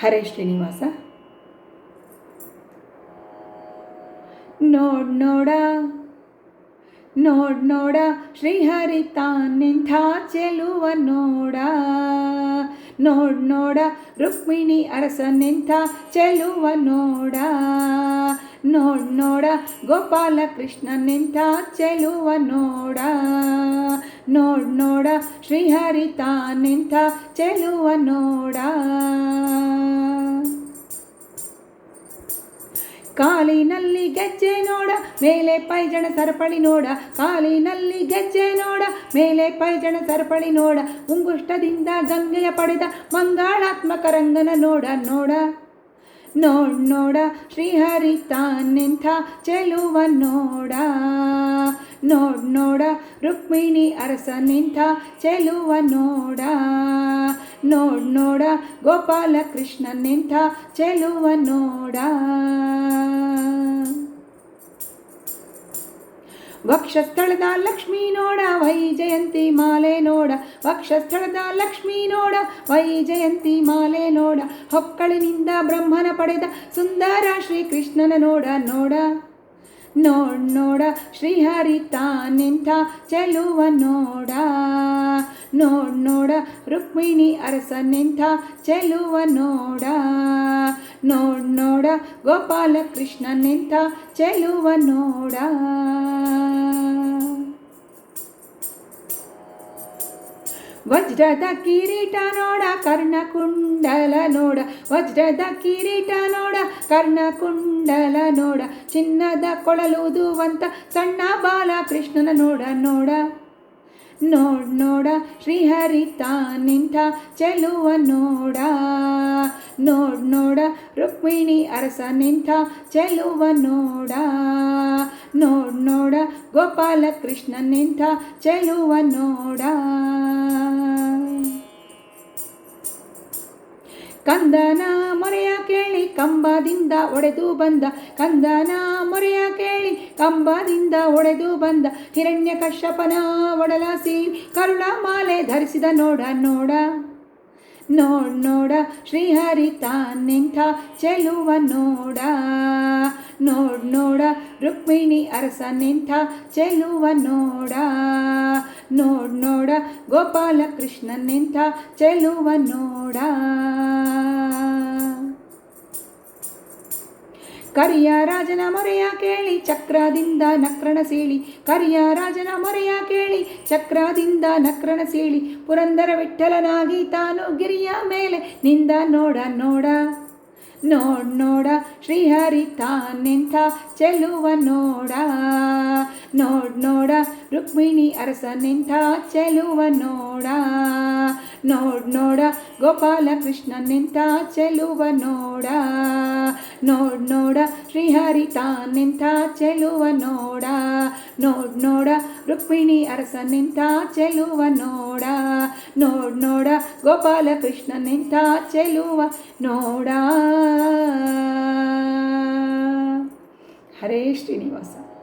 ಹರೇ ಶ್ರೀನಿವಾಸ. ನೋಡ್ ನೋಡ ನೋಡ್ ನೋಡ, ಶ್ರೀಹರಿ ತಾನೆಂಥ ಚೆಲುವ ನೋಡ. ನೋಡ್ ನೋಡ, ರುಕ್ಮಿಣಿ ಅರಸನೆಂಥ ಚೆಲುವ ನೋಡ. ನೋಡ್ ನೋಡ ಗೋಪಾಲ ಕೃಷ್ಣನೆಂಥ ಚೆಲುವ ನೋಡ. ನೋಡ್ ನೋಡ, ಶ್ರೀಹರಿತ ನಿಂತ ಚೆಲುವ ನೋಡ. ಕಾಲಿನಲ್ಲಿ ಗೆಜ್ಜೆ ನೋಡ, ಮೇಲೆ ಪೈಜಣ ಸರಪಳಿ ನೋಡ. ಕಾಲಿನಲ್ಲಿ ಗೆಜ್ಜೆ ನೋಡ, ಮೇಲೆ ಪೈಜಣ ಸರಪಳಿ ನೋಡ. ಉಂಗುಷ್ಟದಿಂದ ಗಂಗೆಯ ಪಡೆದ ಮಂಗಾಳಾತ್ಮಕ ರಂಗನ ನೋಡ ನೋಡ. ನೋಡ್ ನೋಡ ಶ್ರೀಹರಿ ತಾನೆಂಥ ಚೆಲುವ ನೋಡ. ನೋಡ್ ನೋಡ, ರುಕ್ಮಿಣಿ ಅರಸನೆಂಥ ಚೆಲುವ ನೋಡ. ನೋಡ್ ನೋಡ, ಗೋಪಾಲ ಕೃಷ್ಣನೆಂಥ ಚೆಲುವ ನೋಡ. ವಕ್ಷಸ್ಥಳದ ಲಕ್ಷ್ಮೀ ನೋಡ, ವೈ ಜಯಂತಿ ಮಾಲೆ ನೋಡ. ವಕ್ಷಸ್ಥಳದ ಲಕ್ಷ್ಮೀ ನೋಡ, ವೈ ಜಯಂತಿ ಮಾಲೆ ನೋಡ. ಹೊಕ್ಕಳಿನಿಂದ ಬ್ರಹ್ಮನ ಪಡೆದ ಸುಂದರ ಶ್ರೀಕೃಷ್ಣನ ನೋಡ ನೋಡ. ನೋಡ್ ನೋಡ, ಶ್ರೀಹರಿ ತಾನೆಂಥ ಚೆಲುವ ನೋಡ. ನೋಡ್ ನೋಡ, ರುಕ್ಮಿಣಿ ಅರಸನೆಂಥ ಚೆಲುವ ನೋಡ. ನೋಡ್ ನೋಡ ಗೋಪಾಲ ಚೆಲುವ ನೋಡ. ವಜ್ರದ ಕಿರೀಟ ನೋಡ ಕರ್ಣಕುಂಡಲ ನೋಡ. ವಜ್ರದ ಕಿರೀಟ ನೋಡ ಕರ್ಣಕುಂಡಲ ನೋಡ. ಚಿನ್ನದ ಕೊಳಲುದುವಂತ ಸಣ್ಣ ಬಾಲಕೃಷ್ಣನ ನೋಡ ನೋಡ. ನೋಡ್ ನೋಡ ಶ್ರೀಹರಿ ನಿಂತ ಚೆಲುವ ನೋಡ. ನೋಡ್ ನೋಡ, ರುಕ್ಮಿಣಿ ನಿಂತ ಚೆಲುವ ನೋಡ. ನೋಡ್ ನೋಡ ಗೋಪಾಲ ನಿಂತ ಚೆಲುವ ನೋಡ. ಕಂದನ ಮೊರೆಯ ಕೇಳಿ ಕಂಬದಿಂದ ಒಡೆದು ಬಂದ, ಕಂದನ ಮೊರೆಯ ಕೇಳಿ ಕಂಬದಿಂದ ಒಡೆದು ಬಂದ ಹಿರಣ್ಯ ಕಶ್ಯಪನ ಒಡಲ ಸೀವಿ ಕರುಳ ಮಾಲೆ ಧರಿಸಿದ ನೋಡ ನೋಡ, ನೋಡ್, ನೋಡ, ಶ್ರೀಹರಿ ತಾನೆಂಥ ಚೆಲುವ ನೋಡ, ನೋಡ್, ನೋಡ, ರುಕ್ಮಿಣಿ ಅರಸನೆಂಥ ಚೆಲುವ ನೋಡ, ನೋಡ್, ನೋಡ ಗೋಪಾಲ ಕೃಷ್ಣನೆಂಥ ಚೆಲುವ ನೋಡ. ಕರಿಯ ರಾಜನ ಮೊರೆಯ ಕೇಳಿ, ಚಕ್ರದಿಂದ ನಕ್ರಣ ಸೀಳಿ. ಕರಿಯ ರಾಜನ ಮೊರೆಯ ಕೇಳಿ, ಚಕ್ರದಿಂದ ನಕ್ರಣ ಸೀಳಿ. ಪುರಂದರ ವಿಠಲನಾಗಿ ತಾನು ಗಿರಿಯ ಮೇಲೆ ನಿಂದ ನೋಡ ನೋಡ, ನೋಡ್, ನೋಡ. ಶ್ರೀಹರಿ ತಾನೆಂಥ ಚೆಲುವ ನೋಡ, ನೋಡ್, ನೋಡ. ರುಕ್ಮಿಣಿ ಅರಸನೆಂಥ ಚೆಲುವ ನೋಡ, ನೋಡ್, ನೋಡ. ಗೋಪಾಲ ಕೃಷ್ಣನೆಂಥ ಚೆಲುವ ನೋಡ. ನೋಡ್ ನೋಡ, ಶ್ರೀಹರಿ ತಾನೆಂಥ ಚೆಲುವ ನೋಡ. ನೋಡ್ ನೋಡ, ರುಕ್ಮಿಣಿ ಅರಸನೆಂಥ ಚೆಲುವ ನೋಡ. ನೋಡ್ ನೋಡ, ಗೋಪಾಲ ಚೆಲುವ ನೋಡ. ಹರೇ ಶ್ರೀನಿವಾಸ.